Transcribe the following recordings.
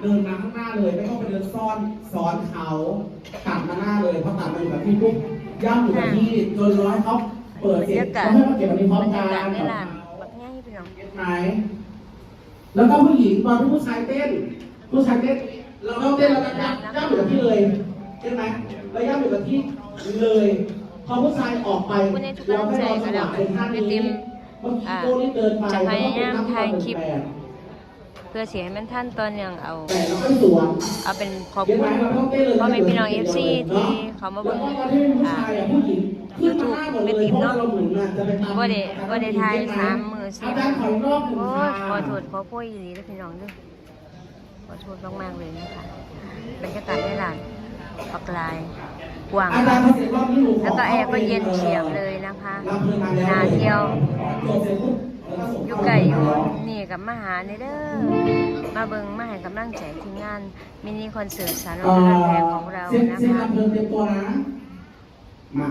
เดินมาข้างหน้าเลยไม่ต้องไปเดินซ่อนซ้อนเขาตัดมาหน้าเลยพอตัดมาอยู่กับที่ปุ๊บย่ำอยู่กับที่จนร้อยเขาเปิดเสร็จเขาให้มาเก็บอันนี้พร้อมบรรกัยากาศนในร้านบักง่ายพี่น้องเห็นไหมแล้วก็ผู้หญิงตอนที่ผู้ชายเต้น ผู้ชายเต้น เราต้องเต้นแล้วก็ย่ำย่ำอยู่กับที่เลยใช่ไหมแล้วย่ำอยู่กับที่เลยพอผู้ชายออกไปคุณในทุกกำลังใจก็แล้วกันท่าแม่นี้ติมเมื่อกี้โก้นี่เดินไปจะพยายามแล้วก็ถ่ายคลิปแปด เพื่อเสียให้มันท่านตอนอย่างเอาแต่เราก็สวนเอาเป็นขอบเห็นคุไหมณเราต้องเต้นเลยพ่อแม่พี่น้องเอฟซีที่เขามาแล้เบิ่วงก็ตอนที่ผู้อ่าชายอะผู้หญิงขึ้นมาหน้าหมดเลยไม่ติดเพราะเนอะว่าเราหมุนน่ะจะไปตามบ่ได้บ่ได้ถ่ายสามมือสี่อาจารย์ขออีกรอบหนึ่งโอ้ยค่ะขอโทษขอโพยอีหลีนะพี่น้องเด้วยขอโทษมากๆเลยนะคะบรรยากาศในร้านปักลายกว้างอาจารย์พอเสร็จรอบนี้หนูขแล้วก็แอร์ก็เย็นเฉียบเลยนะคะรับเพิ่มมาแล้วนาเที่ยว กับมาหาในเด้อมาเบิงมาให้กำลังใจทีมงานมินิคอนเสิร์ตสารลเอ่มอเรือนแพงของเราเส้นนะเส้นคะลำเพลินเตรียมตัวนะมา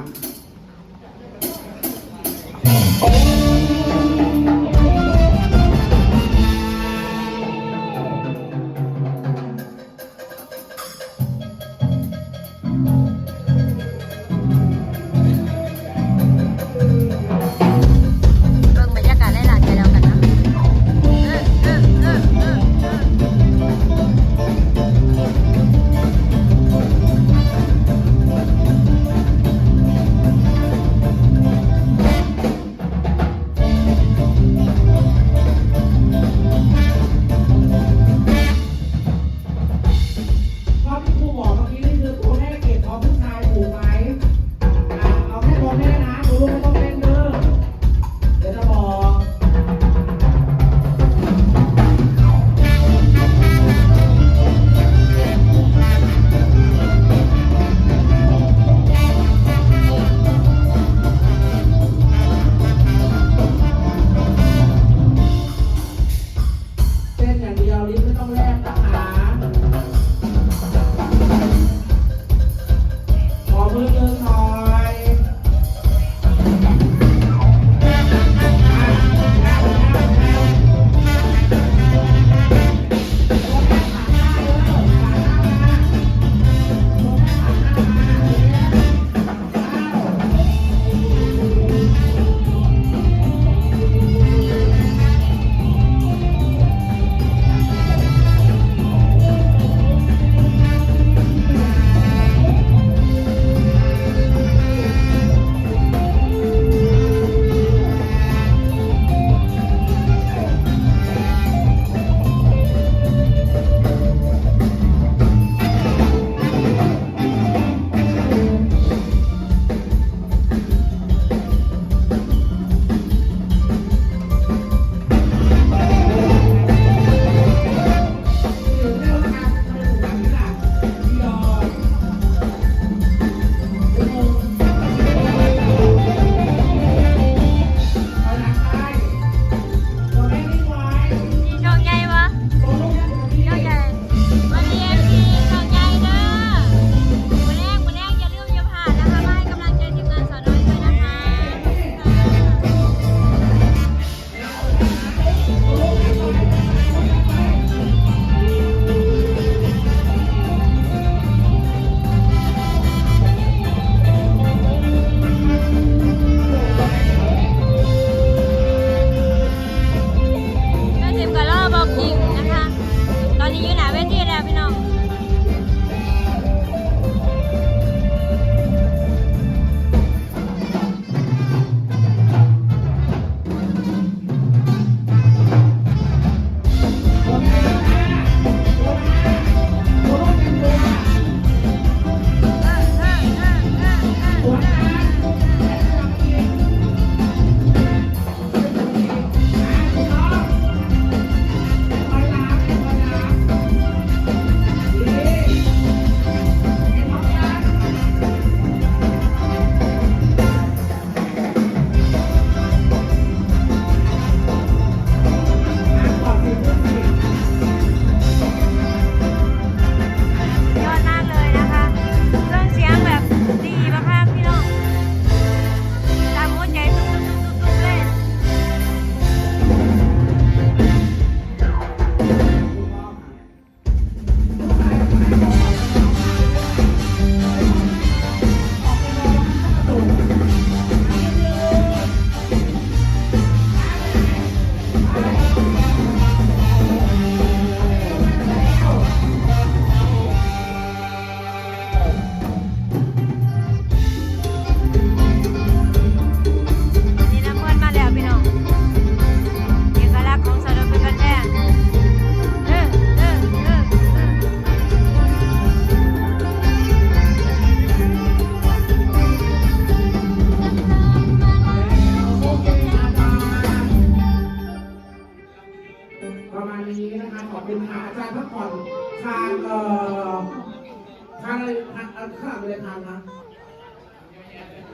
ટ્રેન આવે છે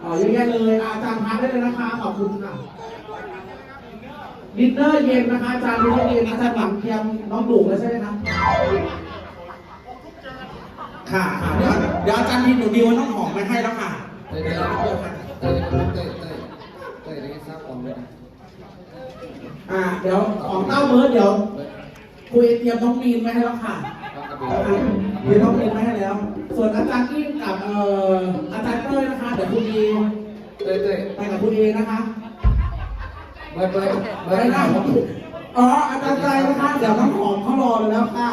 อ๋อเยอะแยะเลยอาจารย์ทานได้เลยนะคะ ขอบคุณค่ะดินเนอร์เย็นนะคะอาจารย์ดินเนอร์เย็นอาจารย์หวังเทียมน้องดุแล้วใช่ไหมครับค่ะค่ะเดี๋ยวเดี๋ยวอาจารย์ดินหนูดิวน้องหอมไปให้แล้วค่ะเต้ยเต้ยเต้ยเต้ยเต้ยได้ทราบความเลยนอ่าเดี๋ยวของเต้าเบิร์ดเดี๋ยวคุยเตรียมน้องมีนไว้ให้แล้วค่ะ ต้องเบียเดี๋ยวน้องมีนไว้ให้แล้ว ส่วนอาจารย์กิ้งกับเอ่ออาจารย์เต้ยนะคะเดี๋ยวคุณดีเต้ยเต้ยไปกับคุณเอนะคะเบิร์ดเบิร์ดไปเบิร์ดนะอ๋ออาจารย์ใจนะคะเดี๋ยวน้องหอมเขารอเลยแล้วค่ะ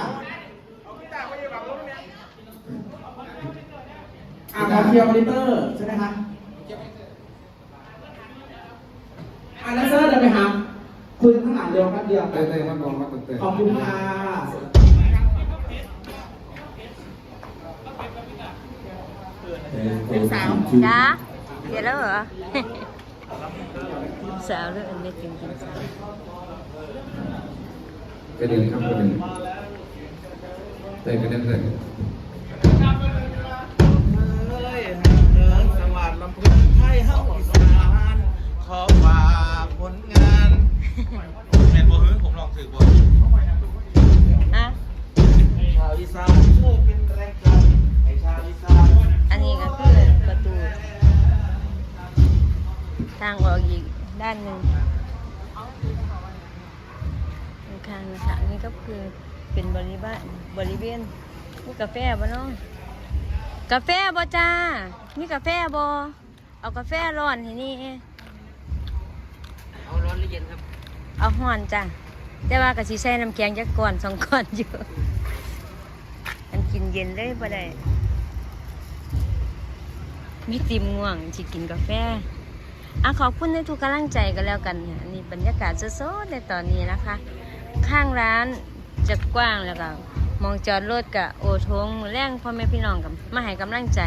อ่าขอเคียร์มอนิเตอร์ใช่ไหมคะอ่าแล้วเซอร์เดี๋ยวไปหาคุยข้างหลังเดียวแป๊บเดียวเต้ยเต้ยมันมอมาเต้ยขอบคุณค่ะ สาวจ้าเดี๋ยวแล้วเหรอสาวเรื่อ ทางออกอีกด้านหนึ่งข้างๆนะคะอันนี้ก็คือเป็นบริบาบริเวณมีกาแฟบ่เนาะกาแฟบ่จ้ามีกาแฟบ่เอากาแฟร้อนที่นี่เอาร้อนหรือเย็นครับ เอาห่อนจ้ะแต่ว่าก็สิใส่น้ำแข็งจักก่อนสองก่อนอยู่มันกินเย็นเลยบ่ได้มีติมง่วงสิกินกาแฟ อะขอบคุณในทุกกำลังใจกันแล้วกันนี่ยอันนี้บรรยากาศสดๆในตอนนี้นะคะ ข้างร้านจะกว้างแล้วก็มองจอดรถกับโอทงแรงพ่อแม่พี่น้องกับมาให้กำลังใจ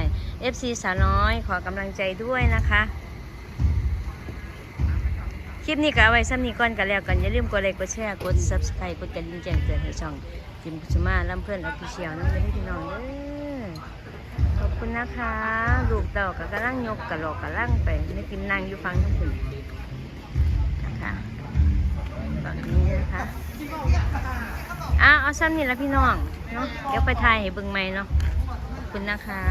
FC สาวน้อยขอกำลังใจด้วยนะคะ คลิปนี้ก็เอาไว้ซ้ำนี้ก่อนกันแล้วกันอย่าลืมกดไลค์กดแชร์กด subscribe กดกระดิ่งแจ้งเตือนให้ช่องจิมกุชมาลำเพื่อนออฟฟิเชียลน้องเลยพี่น้องเด้อ นะคะลูกเต่ากับกระลังยกกระหลอกกระลังไปไม่กินนางอยู่ฟังทุกคนนะคะฝั่งนี้นะคะอ้าวเอาซ้ำนี่ละพี่น้องเนาะเดี๋ยวไปถ่ายให้เบิ่งไหมเนาะขอบคุณนะคะ